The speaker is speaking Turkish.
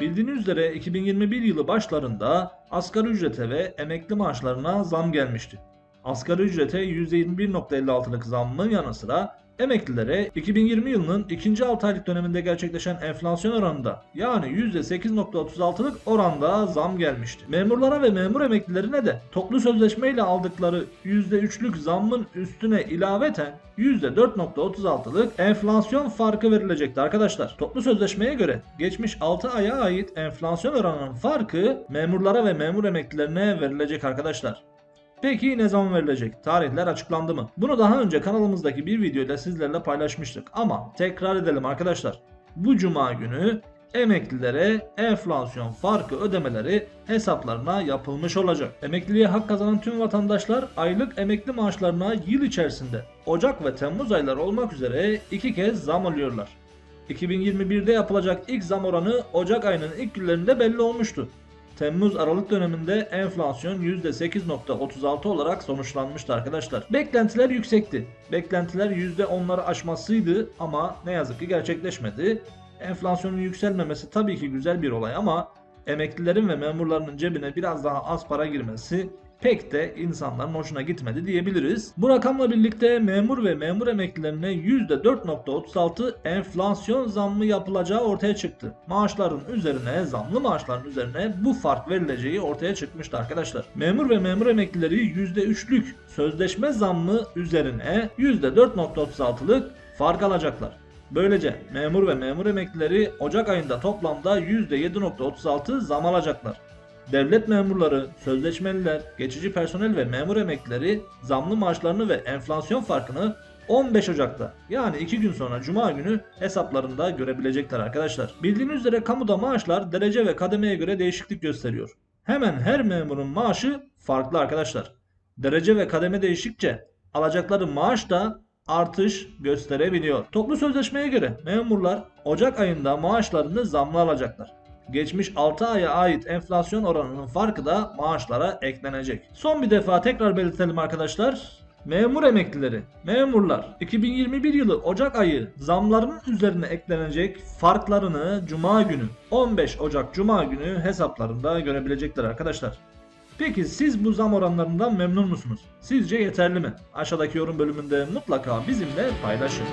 Bildiğiniz üzere 2021 yılı başlarında asgari ücrete ve emekli maaşlarına zam gelmişti. Asgari ücrete %21.56'lık zammın yanı sıra emeklilere 2020 yılının ikinci 6 aylık döneminde gerçekleşen enflasyon oranında yani %8.36'lık oranda zam gelmişti. Memurlara ve memur emeklilerine de toplu sözleşmeyle aldıkları %3'lük zammın üstüne ilaveten %4.36'lık enflasyon farkı verilecekti arkadaşlar. Toplu sözleşmeye göre geçmiş 6 aya ait enflasyon oranının farkı memurlara ve memur emeklilerine verilecek arkadaşlar. Peki ne zaman verilecek? Tarihler açıklandı mı? Bunu daha önce kanalımızdaki bir videoyla sizlerle paylaşmıştık ama tekrar edelim arkadaşlar. Bu cuma günü emeklilere enflasyon farkı ödemeleri hesaplarına yapılmış olacak. Emekliliğe hak kazanan tüm vatandaşlar aylık emekli maaşlarına yıl içerisinde Ocak ve Temmuz ayları olmak üzere iki kez zam alıyorlar. 2021'de yapılacak ilk zam oranı Ocak ayının ilk günlerinde belli olmuştu. Temmuz-Aralık döneminde enflasyon %8.36 olarak sonuçlanmıştı arkadaşlar. Beklentiler yüksekti. Beklentiler %10'ları aşmasıydı ama ne yazık ki gerçekleşmedi. Enflasyonun yükselmemesi tabii ki güzel bir olay ama emeklilerin ve memurların cebine biraz daha az para girmesi pek de insanların hoşuna gitmedi diyebiliriz. Bu rakamla birlikte memur ve memur emeklilerine %4.36 enflasyon zammı yapılacağı ortaya çıktı. Maaşların üzerine, zamlı maaşların üzerine bu fark verileceği ortaya çıkmıştı arkadaşlar. Memur ve memur emeklileri %3'lük sözleşme zammı üzerine %4.36'lık fark alacaklar. Böylece memur ve memur emeklileri Ocak ayında toplamda %7.36 zam alacaklar. Devlet memurları, sözleşmeliler, geçici personel ve memur emeklileri zamlı maaşlarını ve enflasyon farkını 15 Ocak'ta yani 2 gün sonra Cuma günü hesaplarında görebilecekler arkadaşlar. Bildiğiniz üzere kamuda maaşlar derece ve kademeye göre değişiklik gösteriyor. Hemen her memurun maaşı farklı arkadaşlar. Derece ve kademe değişikçe alacakları maaş da artış gösterebiliyor. Toplu sözleşmeye göre memurlar Ocak ayında maaşlarını zamlı alacaklar. Geçmiş 6 aya ait enflasyon oranının farkı da maaşlara eklenecek. Son bir defa tekrar belirtelim arkadaşlar. Memur emeklileri, memurlar 2021 yılı Ocak ayı zamlarının üzerine eklenecek farklarını Cuma günü 15 Ocak Cuma günü hesaplarında görebilecekler arkadaşlar. Peki siz bu zam oranlarından memnun musunuz? Sizce yeterli mi? Aşağıdaki yorum bölümünde mutlaka bizimle paylaşın.